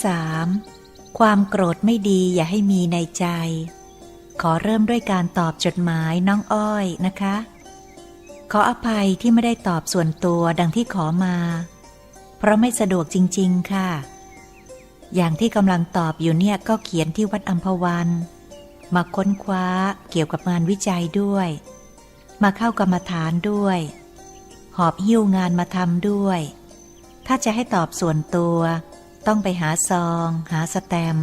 ่สามความโกรธไม่ดีอย่าให้มีในใจ ขอเริ่มด้วยการตอบจดหมายน้องอ้อยนะคะ ขออภัยที่ไม่ได้ตอบส่วนตัวดังที่ขอมา เพราะไม่สะดวกจริง ๆ ค่ะ อย่างที่กำลังตอบอยู่เนี่ยก็เขียนที่วัดอัมพวัน มาค้นคว้าเกี่ยวกับงานวิจัยด้วย มาเข้ากรรมฐานด้วย หอบหิ้วงานมาทำด้วย ถ้าจะให้ตอบส่วนตัว ต้องไปหาซอง หาสแตม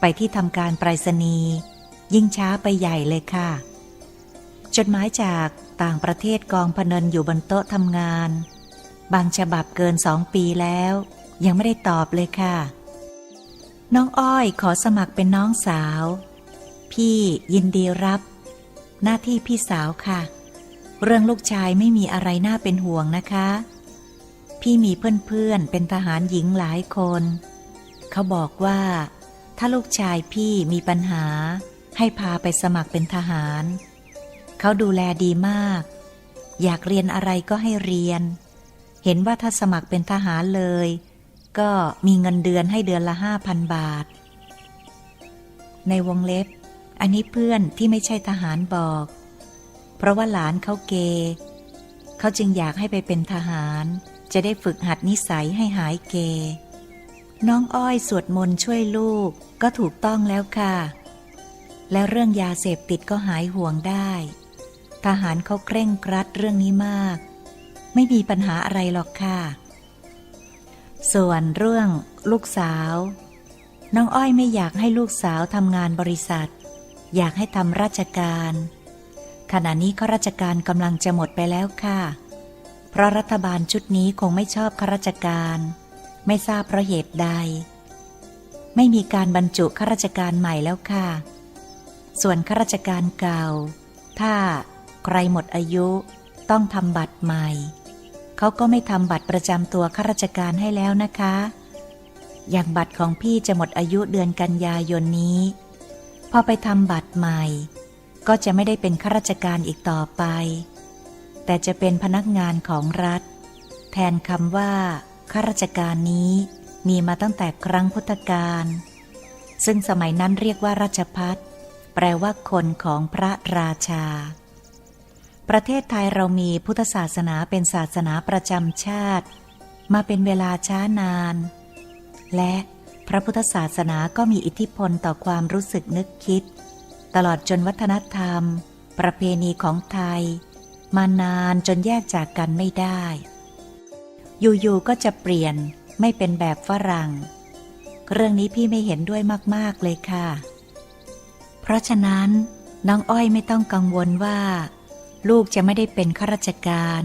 ไปที่ทำการไปรษณีย์ยิ่งช้าไปใหญ่เลยค่ะ จดหมายจากต่างประเทศกองพเนินอยู่บนโต๊ะทำงาน บางฉบับเกินสองปีแล้ว ยังไม่ได้ตอบเลยค่ะ น้องอ้อยขอสมัครเป็นน้องสาว พี่ยินดีรับ หน้าที่พี่สาวค่ะ เรื่องลูกชายไม่มีอะไรน่าเป็นห่วงนะคะ พี่มีเพื่อนๆเป็นทหารหญิงหลายคน เขาบอกว่า ถ้าลูกชายพี่มีปัญหา ให้พาไปสมัครเป็นทหาร เขาดูแลดีมาก อยากเรียนอะไรก็ให้เรียน เห็นว่าถ้าสมัครเป็นทหารเลย ก็มีเงินเดือนให้เดือนละห้าพันบาท ในวงเล็บ อันนี้เพื่อนที่ไม่ใช่ทหารบอก เพราะว่าหลานเขาเกย์เขาจึงอยากให้ไปเป็นทหาร จะได้ฝึกหัดนิสัยให้หายเก น้องอ้อยสวดมนต์ช่วยลูกก็ถูกต้องแล้วค่ะ แล้วเรื่องยาเสพติดก็หายห่วงได้ ทหารเขาเคร่งครัดเรื่องนี้มาก ไม่มีปัญหาอะไรหรอกค่ะ ส่วนเรื่องลูกสาว น้องอ้อยไม่อยากให้ลูกสาวทำงานบริษัท อยากให้ทำราชการ ขณะนี้ข้าราชการกำลังจะหมดไปแล้วค่ะ เพราะรัฐบาลชุดนี้คงไม่ชอบข้าราชการ ไม่ทราบเพราะเหตุใด ไม่มีการบรรจุข้าราชการใหม่แล้วค่ะ ส่วนข้าราชการเก่า ถ้าใครหมดอายุต้องทำบัตรใหม่ เขาก็ไม่ทำบัตรประจำตัวข้าราชการให้แล้วนะคะ อย่างบัตรของพี่จะหมดอายุเดือนกันยายนนี้ พอไปทำบัตรใหม่ ก็จะไม่ได้เป็นข้าราชการอีกต่อไป แต่จะเป็นพนักงานของรัฐ แทนคำว่าข้าราชการนี้มีมาตั้งแต่ครั้งพุทธกาลซึ่งสมัยนั้นเรียกว่าราชพัฒแปลว่าคนของพระราชา ประเทศไทยเรามีพุทธศาสนาเป็นศาสนาประจำชาติ มาเป็นเวลาช้านาน และพระพุทธศาสนาก็มีอิทธิพลต่อความรู้สึกนึกคิด ตลอดจนวัฒนธรรม ประเพณีของไทย มานานจนแยกจากกันไม่ได้ อยู่ๆก็จะเปลี่ยนไม่เป็นแบบฝรั่ง เรื่องนี้พี่ไม่เห็นด้วยมากๆเลยค่ะ เพราะฉะนั้นน้องอ้อยไม่ต้องกังวลว่า ลูกจะไม่ได้เป็นข้าราชการ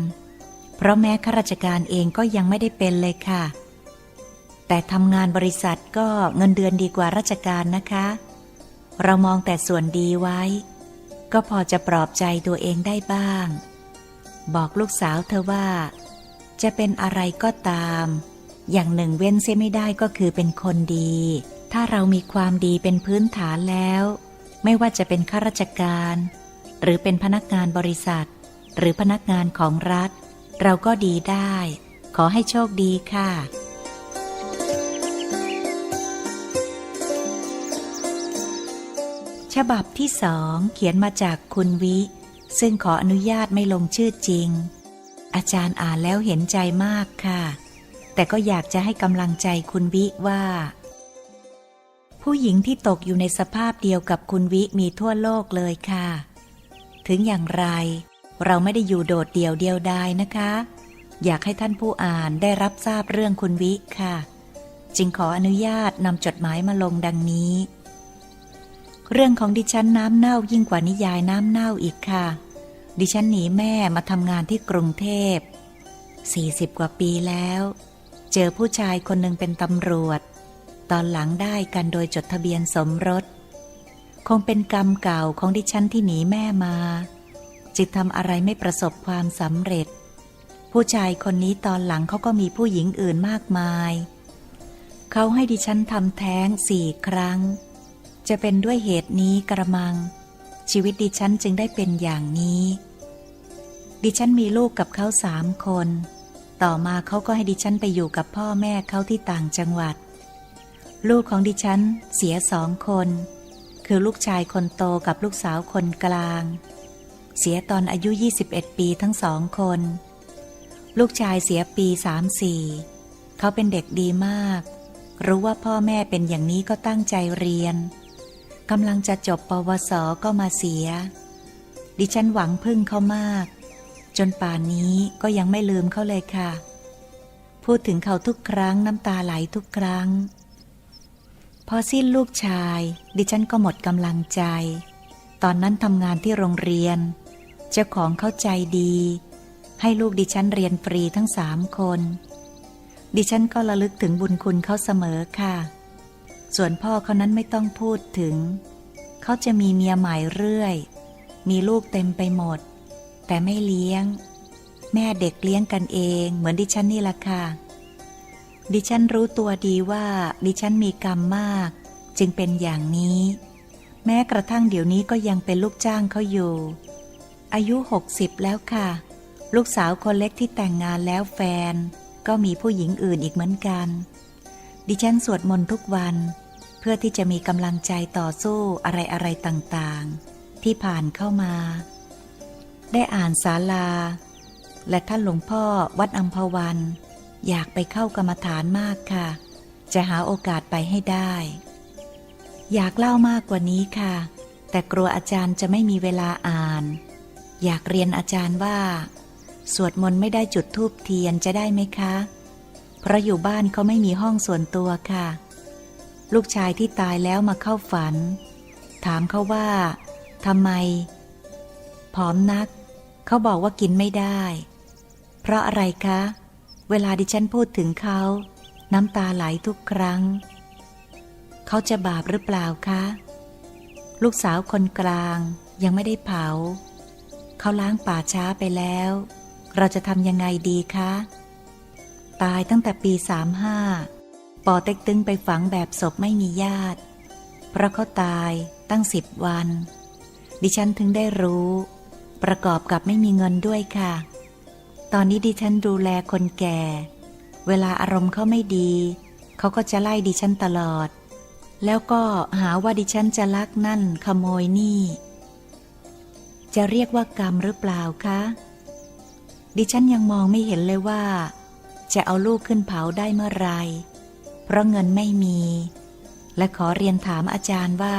เพราะแม้ข้าราชการเองก็ยังไม่ได้เป็นเลยค่ะ แต่ทำงานบริษัทก็เงินเดือนดีกว่าราชการนะคะ เรามองแต่ส่วนดีไว้ ก็พอจะปลอบใจตัวเองได้บ้าง บอกลูกสาวเธอว่า จะเป็นอะไรก็ตาม อย่างหนึ่งเว้นเสียไม่ได้ก็คือเป็นคนดี ถ้าเรามีความดีเป็นพื้นฐานแล้ว ไม่ว่าจะเป็นข้าราชการ หรือเป็นพนักงานบริษัท หรือพนักงานของรัฐ เราก็ดีได้ ขอให้โชคดีค่ะฉบับที่สองเขียนมาจากคุณวิ ซึ่งขออนุญาตไม่ลงชื่อจริง อาจารย์อ่านแล้วเห็นใจมากค่ะ แต่ก็อยากจะให้กำลังใจคุณวิว่า ผู้หญิงที่ตกอยู่ในสภาพเดียวกับคุณวิมีทั่วโลกเลยค่ะ ถึงอย่างไร เราไม่ได้อยู่โดดเดี่ยวเดียวดายนะคะ อยากให้ท่านผู้อ่านได้รับทราบเรื่องคุณวิค่ะ จึงขออนุญาตนำจดหมายมาลงดังนี้ เรื่องของดิฉันน้ำเน่ายิ่งกว่านิยายน้ำเน่าอีกค่ะ ดิฉันหนีแม่มาทำงานที่กรุงเทพ 40 กว่าปีแล้ว เจอผู้ชายคนหนึ่งเป็นตำรวจ ตอนหลังได้กันโดยจดทะเบียนสมรส คงเป็นกรรมเก่าของดิฉันที่หนีแม่มา จิตทำอะไรไม่ประสบความสำเร็จ ผู้ชายคนนี้ตอนหลังเขาก็มีผู้หญิงอื่นมากมาย เขาให้ดิฉันทำแท้งสี่ครั้ง จะเป็นด้วยเหตุนี้กระมัง ชีวิตดิฉันจึงได้เป็นอย่างนี้ ดิฉันมีลูกกับเขาสามคน ต่อมาเขาก็ให้ดิฉันไปอยู่กับพ่อแม่เขาที่ต่างจังหวัด ลูกของดิฉันเสียสองคน คือลูกชายคนโตกับลูกสาวคนกลาง เสียตอนอายุ 21 ปีทั้งสองคน ลูกชายเสียปีสามสี่เขาเป็นเด็กดีมาก รู้ว่าพ่อแม่เป็นอย่างนี้ก็ตั้งใจเรียน กำลังจะจบปวสก็มาเสีย ดิฉันหวังพึ่งเขามาก จนป่านนี้ก็ยังไม่ลืมเขาเลยค่ะ พูดถึงเขาทุกครั้งน้ำตาไหลทุกครั้ง พอสิ้นลูกชาย ดิฉันก็หมดกำลังใจ ตอนนั้นทำงานที่โรงเรียน เจ้าของเข้าใจดี ให้ลูกดิฉันเรียนฟรีทั้งสามคน ดิฉันก็ระลึกถึงบุญคุณเขาเสมอค่ะ ส่วนพ่อเขานั้นไม่ต้องพูดถึง เขาจะมีเมียใหม่เรื่อย มีลูกเต็มไปหมด แต่ไม่เลี้ยง แม่เด็กเลี้ยงกันเอง เหมือนดิฉันนี่ละค่ะ ดิฉันรู้ตัวดีว่า ดิฉันมีกรรมมาก จึงเป็นอย่างนี้ แม้กระทั่งเดี๋ยวนี้ก็ยังเป็นลูกจ้างเขาอยู่ อายุหกสิบแล้วค่ะ ลูกสาวคนเล็กที่แต่งงานแล้วแฟน ก็มีผู้หญิงอื่นอีกเหมือนกัน ดิฉันสวดมนต์ทุกวัน เพื่อที่จะมีกำลังใจต่อสู้อะไรอะไรต่างๆ ที่ผ่านเข้ามา ได้อ่านศาลา และท่านหลวงพ่อวัดอัมพวัน อยากไปเข้ากรรมฐานมากค่ะ จะหาโอกาสไปให้ได้ อยากเล่ามากกว่านี้ค่ะ แต่กลัวอาจารย์จะไม่มีเวลาอ่าน อยากเรียนอาจารย์ว่า สวดมนต์ไม่ได้จุดธูปเทียนจะได้ไหมคะ ราะอยู่บ้านเขาไม่มีห้องส่วนตัวค่ะ ลูกชายที่ตายแล้วมาเข้าฝัน ถามเขาว่าทำไม ผอมนัก เขาบอกว่ากินไม่ได้ เพราะอะไรคะ เวลาดิฉันพูดถึงเขา น้ำตาไหลทุกครั้ง เขาจะบาปหรือเปล่าคะ ลูกสาวคนกลางยังไม่ได้เผา เขาล้างป่าช้าไปแล้ว เราจะทำยังไงดีคะ ตายตั้งแต่ปีสามห้าปอเต็กตึงไปฝังแบบศพไม่มีญาติ เพราะเขาตายตั้งสิบวัน ดิฉันถึงได้รู้ ประกอบกับไม่มีเงินด้วยค่ะ ตอนนี้ดิฉันดูแลคนแก่ เวลาอารมณ์เขาไม่ดี เขาก็จะไล่ดิฉันตลอด แล้วก็หาว่าดิฉันจะลักนั่นขโมยนี่ จะเรียกว่ากรรมหรือเปล่าคะดิฉันยังมองไม่เห็นเลยว่า จะเอาลูกขึ้นเผาได้เมื่อไร เพราะเงินไม่มี และขอเรียนถามอาจารย์ว่า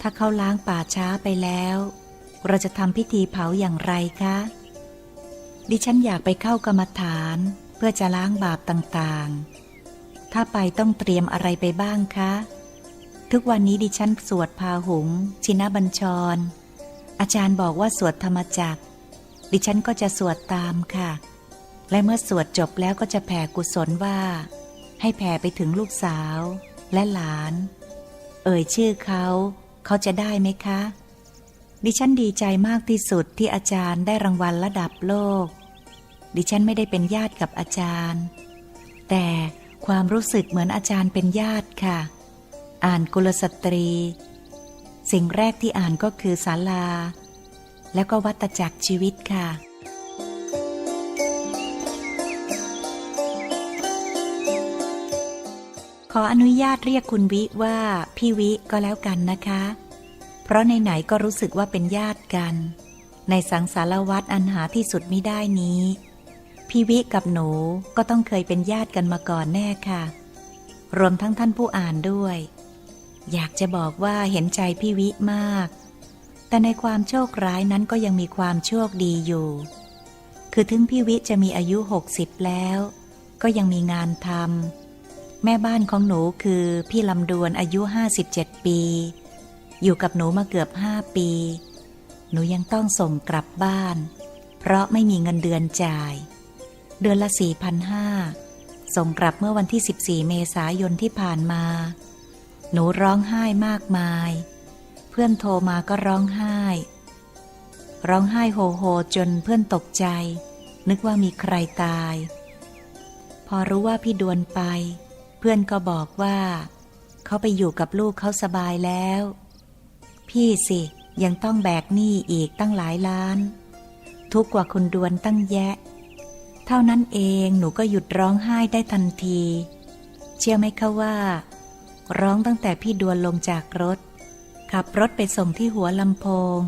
ถ้าเขาล้างป่าช้าไปแล้ว เราจะทำพิธีเผาอย่างไรคะ ดิฉันอยากไปเข้ากรรมฐานเพื่อจะล้างบาปต่างๆ ถ้าไปต้องเตรียมอะไรไปบ้างคะ ทุกวันนี้ดิฉันสวดพาหุง ชินบัญชร อาจารย์บอกว่าสวดธรรมจักดิฉันก็จะสวดตามค่ะ และเมื่อสวดจบแล้วก็จะแผ่กุศลว่า ให้แผ่ไปถึงลูกสาวและหลาน เอ่ยชื่อเขาเขาจะได้ไหมคะ ดิฉันดีใจมากที่สุดที่อาจารย์ได้รางวัลระดับโลก ดิฉันไม่ได้เป็นญาติกับอาจารย์ แต่ความรู้สึกเหมือนอาจารย์เป็นญาติค่ะ อ่านกุลสตรี สิ่งแรกที่อ่านก็คือศาลา แล้วก็วัตจักรชีวิตค่ะ ขออนุญาตเรียกคุณวิว่า พี่วิก็แล้วกันนะคะ เพราะในไหนก็รู้สึกว่าเป็นญาติกัน ในสังสารวัตรอันหาที่สุดมิได้นี้ พี่วิกับหนูก็ต้องเคยเป็นญาติกันมาก่อนแน่ค่ะ รวมทั้งท่านผู้อ่านด้วย อยากจะบอกว่าเห็นใจพี่วิมาก แต่ในความโชคร้ายนั้นก็ยังมีความโชคดีอยู่ คือถึงพี่วิจะมีอายุหกสิบแล้ว ก็ยังมีงานทำ แม่บ้านของหนูคือพี่ลำดวนอายุ 57 ปี อยู่กับหนูมาเกือบห้าปี หนูยังต้องส่งกลับบ้าน เพราะไม่มีเงินเดือนจ่าย เดือนละ4,500ส่งกลับเมื่อวันที่ 14 เมษายนที่ผ่านมา หนูร้องไห้มากมาย เพื่อนโทรมาก็ร้องไห้ ร้องไห้โฮโฮจนเพื่อนตกใจ นึกว่ามีใครตาย พอรู้ว่าพี่ดวนไป เพื่อนก็บอกว่า เขาไปอยู่กับลูกเขาสบายแล้ว พี่สิยังต้องแบกหนี้อีกตั้งหลายล้าน ทุกกว่าคุณดวนตั้งแยะ เท่านั้นเองหนูก็หยุดร้องไห้ได้ทันที เชื่อไหมคะว่า ร้องตั้งแต่พี่ดวนลงจากรถ ขับรถไปส่งที่หัวลำโพง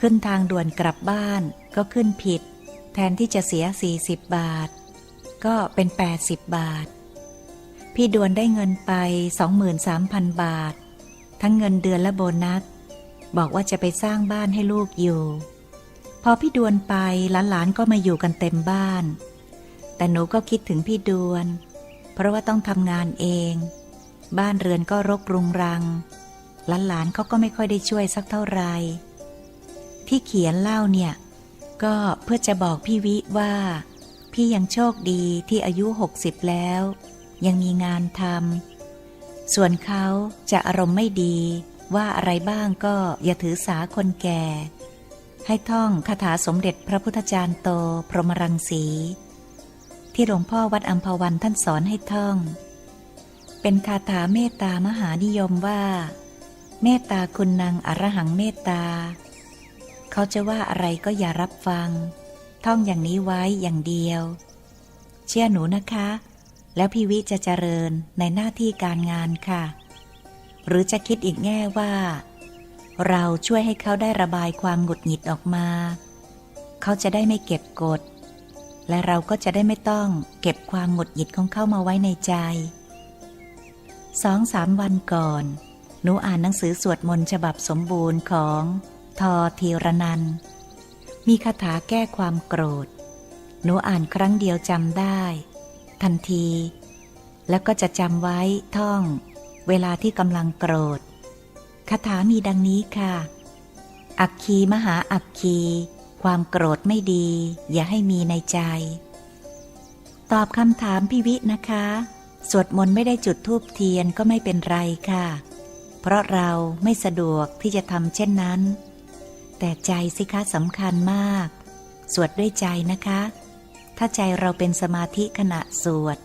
ขึ้นทางด่วนกลับบ้านก็ขึ้นผิด แทนที่จะเสีย 40 บาท ก็เป็น 80 บาท พี่ดวนได้เงินไป 23,000 บาท ทั้งเงินเดือนและโบนัส บอกว่าจะไปสร้างบ้านให้ลูกอยู่ พอพี่ดวนไปหลานๆก็มาอยู่กันเต็มบ้าน แต่หนูก็คิดถึงพี่ดวน เพราะว่าต้องทำงานเอง บ้านเรือนก็รกรุงรังหลานๆเขาก็ไม่ค่อยได้ช่วยสักเท่าไหร่ที่เขียนเล่าเนี่ย ก็เพื่อจะบอกพี่วิว่า พี่ยังโชคดีที่อายุ 60 แล้ว ยังมีงานทำส่วนเขาจะอารมณ์ไม่ดี ว่าอะไรบ้างก็อย่าถือสาคนแก่ ให้ท่องคาถาสมเด็จพระพุทธจารย์โตพรหมรังสี ที่หลวงพ่อวัดอัมพวันท่านสอนให้ท่อง เป็นคาถาเมตตามหานิยมว่า เมตตาคุณนางอรหังเมตตา เขาจะว่าอะไรก็อย่ารับฟัง ท่องอย่างนี้ไว้อย่างเดียว เชื่อหนูนะคะ แล้วพี่วิจะเจริญในหน้าที่การงานค่ะ หรือจะคิดอีกแง่ว่า เราช่วยให้เขาได้ระบายความหงุดหงิดออกมา เขาจะได้ไม่เก็บกด และเราก็จะได้ไม่ต้องเก็บความหงุดหงิดของเขามาไว้ในใจสองสามวันก่อน หนูอ่านหนังสือสวดมนต์ฉบับสมบูรณ์ของทอทีรนัน มีคาถาแก้ความโกรธ หนูอ่านครั้งเดียวจำได้ ทันที แล้วก็จะจำไว้ท่อง เวลาที่กำลังโกรธคาถามีดังนี้ค่ะ อักคีมหาอักคี ความโกรธไม่ดี อย่าให้มีในใจ ตอบคำถามพี่วินะคะ สวดมนต์ไม่ได้จุดธูปเทียนก็ไม่เป็นไรค่ะ เพราะเราไม่สะดวกที่จะทำเช่นนั้น แต่ใจสิคะสำคัญมาก สวดด้วยใจนะคะ ถ้าใจเราเป็นสมาธิขณะสวด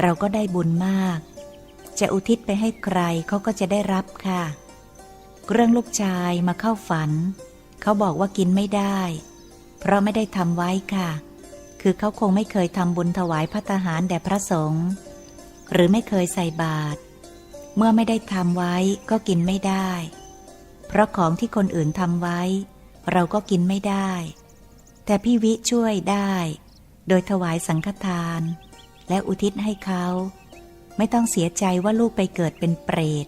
เราก็ได้บุญมาก จะอุทิศไปให้ใครเขาก็จะได้รับค่ะ เรื่องลูกชายมาเข้าฝัน เขาบอกว่ากินไม่ได้ เพราะไม่ได้ทำไว้ค่ะ คือเขาคงไม่เคยทำบุญถวายพระทหารแด่พระสงฆ์หรือไม่เคยใส่บาตรเมื่อไม่ได้ทำไว้ก็กินไม่ได้ เพราะของที่คนอื่นทำไว้ เราก็กินไม่ได้ แต่พี่วิช่วยได้ โดยถวายสังฆทาน และอุทิศให้เขา ไม่ต้องเสียใจว่าลูกไปเกิดเป็นเปรต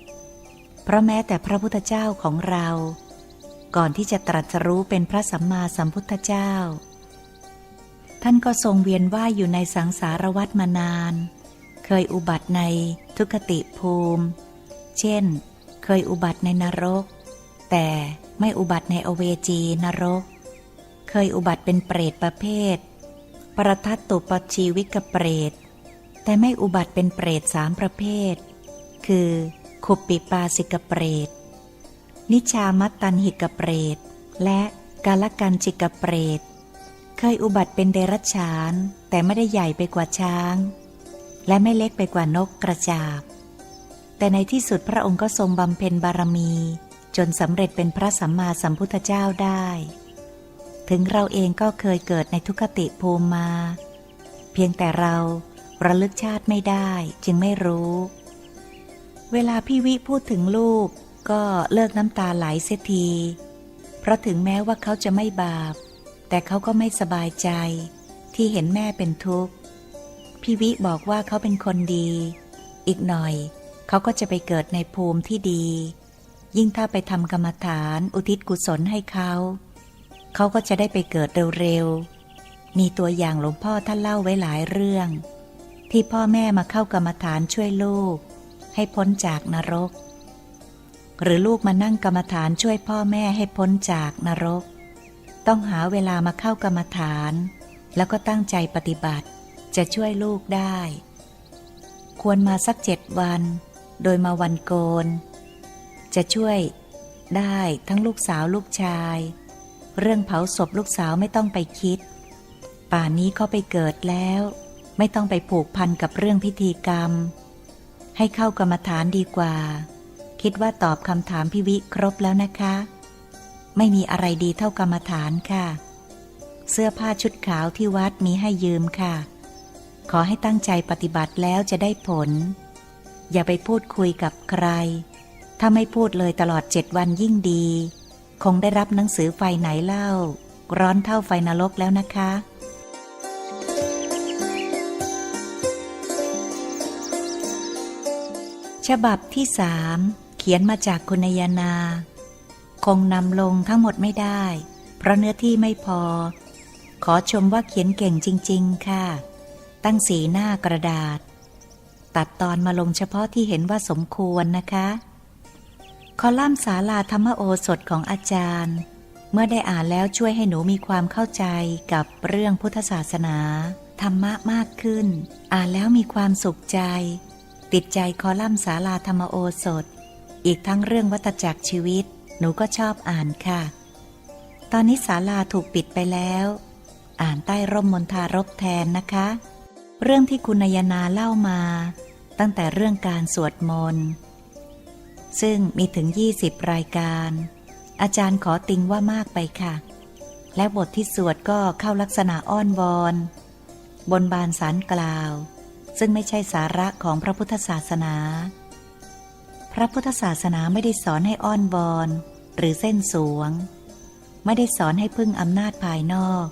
เพราะแม้แต่พระพุทธเจ้าของเรา ก่อนที่จะตรัสรู้เป็นพระสัมมาสัมพุทธเจ้า ท่านก็ทรงเวียนว่ายอยู่ในสังสารวัฏมานาน เคยอุบัติในทุกขติภูมิ เช่น เคยอุบัติในนรก แต่ไม่อุบัติในอเวจีนรก เคยอุบัติเป็นเปรตประเภท ประทัตตุปชีวิกเปรต แต่ไม่อุบัติเป็นเปรตสามประเภท คือขุปปิปาสิกเปรต นิชามัตตันหิกเปรต และกาลกันจิกเปรต เคยอุบัติเป็นเดรัจฉาน แต่ไม่ได้ใหญ่ไปกว่าช้าง และไม่เล็กไปกว่านกกระจาบ แต่ในที่สุดพระองค์ก็ทรงบำเพ็ญบารมี จนสำเร็จเป็นพระสัมมาสัมพุทธเจ้าได้ ถึงเราเองก็เคยเกิดในทุกขติภูมิมา เพียงแต่เราระลึกชาติไม่ได้จึงไม่รู้ เวลาพี่วิพูดถึงลูกก็เลิกน้ำตาไหลเสียที เพราะถึงแม้ว่าเขาจะไม่บาป แต่เขาก็ไม่สบายใจที่เห็นแม่เป็นทุกข์ พี่วิบอกว่าเขาเป็นคนดี อีกหน่อยเขาก็จะไปเกิดในภูมิที่ดี ยิ่งถ้าไปทำกรรมฐานอุทิศกุศลให้เขา เขาก็จะได้ไปเกิดเร็วๆ มีตัวอย่างหลวงพ่อท่านเล่าไว้หลายเรื่อง ที่พ่อแม่มาเข้ากรรมฐานช่วยลูก ให้พ้นจากนรก หรือลูกมานั่งกรรมฐานช่วยพ่อแม่ให้พ้นจากนรก ต้องหาเวลามาเข้ากรรมฐาน แล้วก็ตั้งใจปฏิบัติจะช่วยลูกได้ ควรมาสักเจ็ดวัน โดยมาวันโกน จะช่วยได้ทั้งลูกสาวลูกชาย เรื่องเผาศพลูกสาวไม่ต้องไปคิด ป่านนี้เขาไปเกิดแล้ว ไม่ต้องไปผูกพันกับเรื่องพิธีกรรม ให้เข้ากรรมฐานดีกว่า คิดว่าตอบคำถามพี่วิครบแล้วนะคะ ไม่มีอะไรดีเท่ากรรมฐานค่ะ เสื้อผ้าชุดขาวที่วัดมีให้ยืมค่ะ ขอให้ตั้งใจปฏิบัติแล้วจะได้ผล อย่าไปพูดคุยกับใคร ถ้าไม่พูดเลยตลอดเจ็ดวันยิ่งดี คงได้รับหนังสือไฟไหนเล่า ร้อนเท่าไฟนรกแล้วนะคะ ฉบับที่สามเขียนมาจากคุณนายนา คงนำลงทั้งหมดไม่ได้ เพราะเนื้อที่ไม่พอ ขอชมว่าเขียนเก่งจริง ๆ ค่ะ ตั้งสีหน้ากระดาษ ตัดตอนมาลงเฉพาะที่เห็นว่าสมควรนะคะ คอลัมน์ศาลาธรรมโอสถของอาจารย์ เมื่อได้อ่านแล้วช่วยให้หนูมีความเข้าใจกับเรื่องพุทธศาสนา ธรรมะมากขึ้น อ่านแล้วมีความสุขใจ ติดใจคอลัมน์ศาลาธรรมโอสถ อีกทั้งเรื่องวัตจักรชีวิต หนูก็ชอบอ่านค่ะ ตอนนี้ศาลาถูกปิดไปแล้ว อ่านใต้ร่มมนทารบแทนนะคะ เรื่องที่คุณนายนาเล่ามา ตั้งแต่เรื่องการสวดมนต์ ซึ่งมีถึง 20 รายการ อาจารย์ขอติงว่ามากไปค่ะ และบทที่สวดก็เข้าลักษณะอ้อนวอน บนบานสารกล่าว ซึ่งไม่ใช่สาระของพระพุทธศาสนา พระพุทธศาสนาไม่ได้สอนให้อ้อนวอน หรือเส้นสวง ไม่ได้สอนให้พึ่งอำนาจภายนอก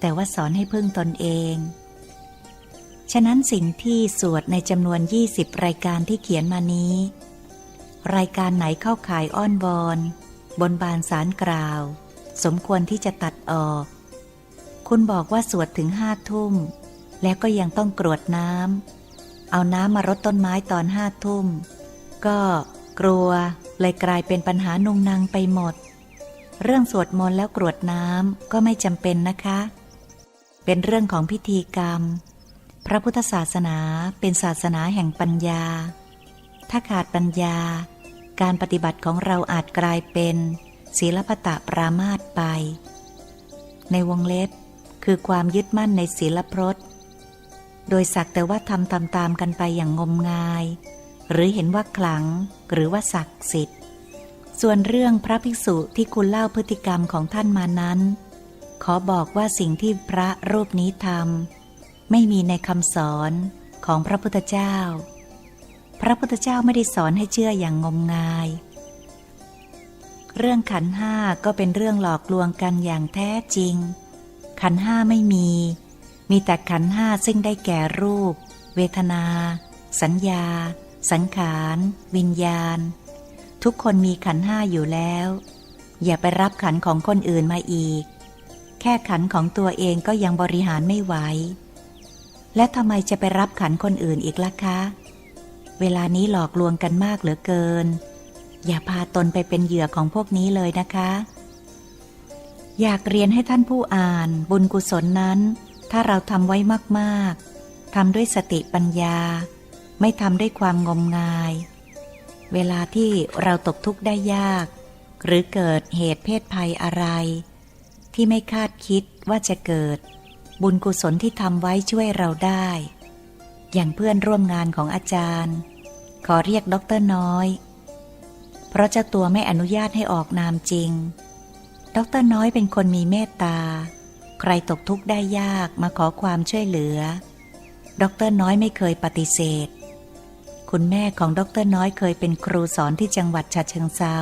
แต่ว่าสอนให้พึ่งตนเองฉะนั้นสิ่งที่สวดในจำนวน 20 รายการที่เขียนมานี้ รายการไหนเข้าขายอ้อนวอน บนบานสารกล่าว สมควรที่จะตัดออก คุณบอกว่าสวดถึงห้าทุ่ม แล้วก็ยังต้องกรวดน้ำเอาน้ำมารดต้นไม้ตอนห้าทุ่ม ก็กลัวเลยกลายเป็นปัญหานุงนางไปหมด เรื่องสวดมนต์แล้วกรวดน้ำก็ไม่จำเป็นนะคะ เป็นเรื่องของพิธีกรรม พระพุทธศาสนาเป็นศาสนาแห่งปัญญา ถ้าขาดปัญญา การปฏิบัติของเราอาจกลายเป็น ศีลปตะปรามาตไป ในวงเล็บ คือความยึดมั่นในศีลพรตโดยสักแต่ว่าทำตามๆกันไปอย่างงมงาย หรือเห็นว่าขลังหรือว่าศักดิ์สิทธิ์ ส่วนเรื่องพระภิกษุที่คุณเล่าพฤติกรรมของท่านมานั้น ขอบอกว่าสิ่งที่พระรูปนี้ทำไม่มีในคำสอนของพระพุทธเจ้า พระพุทธเจ้าไม่ได้สอนให้เชื่ออย่างงมงาย เรื่องขันห้าก็เป็นเรื่องหลอกลวงกันอย่างแท้จริง ขันห้าไม่มี มีแต่ขันห้าซึ่งได้แก่รูป เวทนา สัญญา สังขาร วิญญาณ ทุกคนมีขันห้าอยู่แล้ว อย่าไปรับขันของคนอื่นมาอีก แค่ขันของตัวเองก็ยังบริหารไม่ไหว และทำไมจะไปรับขันคนอื่นอีกล่ะคะ เวลานี้หลอกลวงกันมากเหลือเกิน อย่าพาตนไปเป็นเหยื่อของพวกนี้เลยนะคะ อยากเรียนให้ท่านผู้อ่าน บุญกุศลนั้น ถ้าเราทำไว้มากๆทำด้วยสติปัญญา ไม่ทำด้วยความงมงาย เวลาที่เราตกทุกข์ได้ยาก หรือเกิดเหตุเพศภัยอะไร ที่ไม่คาดคิดว่าจะเกิด บุญกุศลที่ทำไว้ช่วยเราได้ อย่างเพื่อนร่วมงานของอาจารย์ ขอเรียกด็อกเตอร์น้อย เพราะเจ้าตัวไม่อนุญาตให้ออกนามจริง ด็อกเตอร์น้อยเป็นคนมีเมตตา ใครตกทุกข์ได้ยากมาขอความช่วยเหลือ ด็อกเตอร์น้อยไม่เคยปฏิเสธ คุณแม่ของด็อกเตอร์น้อยเคยเป็นครูสอนที่จังหวัดฉะเชิงเซา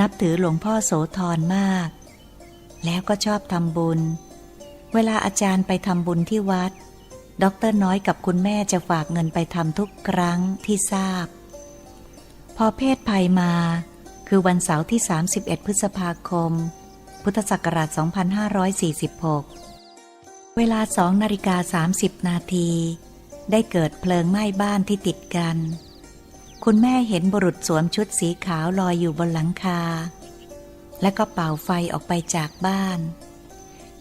นับถือหลวงพ่อโสธรมาก แล้วก็ชอบทำบุญ เวลาอาจารย์ไปทำบุญที่วัด ด็อกเตอร์น้อยกับคุณแม่จะฝากเงินไปทำทุกครั้งที่ทราบ พอเพศภัยมา คือวันเสาร์ที่ 31 พฤษภาคม พุทธศักราช 2546 เวลาสองนาฬิกา 30 นาที ได้เกิดเพลิงไหม้บ้านที่ติดกัน คุณแม่เห็นบุรุษสวมชุดสีขาวลอยอยู่บนหลังคา และก็เป่าไฟออกไปจากบ้าน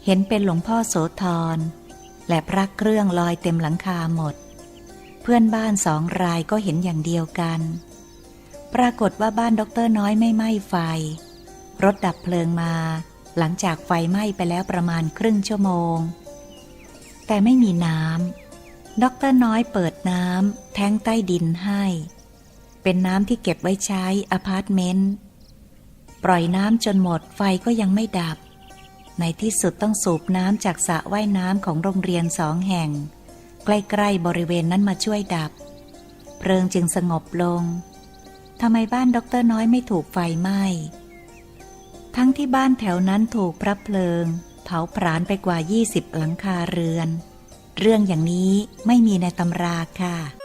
เห็นเป็นหลวงพ่อโสธร และพระเครื่องลอยเต็มหลังคาหมด เพื่อนบ้านสองรายก็เห็นอย่างเดียวกัน ปรากฏว่าบ้านด็อกเตอร์น้อยไม่ไหม้ไฟ รถดับเพลิงมา หลังจากไฟไหม้ไปแล้วประมาณครึ่งชั่วโมง แต่ไม่มีน้ำด็อกเตอร์น้อยเปิดน้ำแท้งใต้ดินให้ เป็นน้ำที่เก็บไว้ใช้อพาร์ตเมนต์ ปล่อยน้ำจนหมดไฟก็ยังไม่ดับ ในที่สุดต้องสูบน้ำจากสระว่ายน้ำของโรงเรียนสองแห่ง ใกล้ๆบริเวณนั้นมาช่วยดับ เพลิงจึงสงบลงทำไมบ้านด็อกเตอร์น้อยไม่ถูกไฟไหม้ทั้งที่บ้านแถวนั้นถูกพระเพลิง เผาผลาญไปกว่า 20 หลังคาเรือน เรื่องอย่างนี้ไม่มีในตำราค่ะ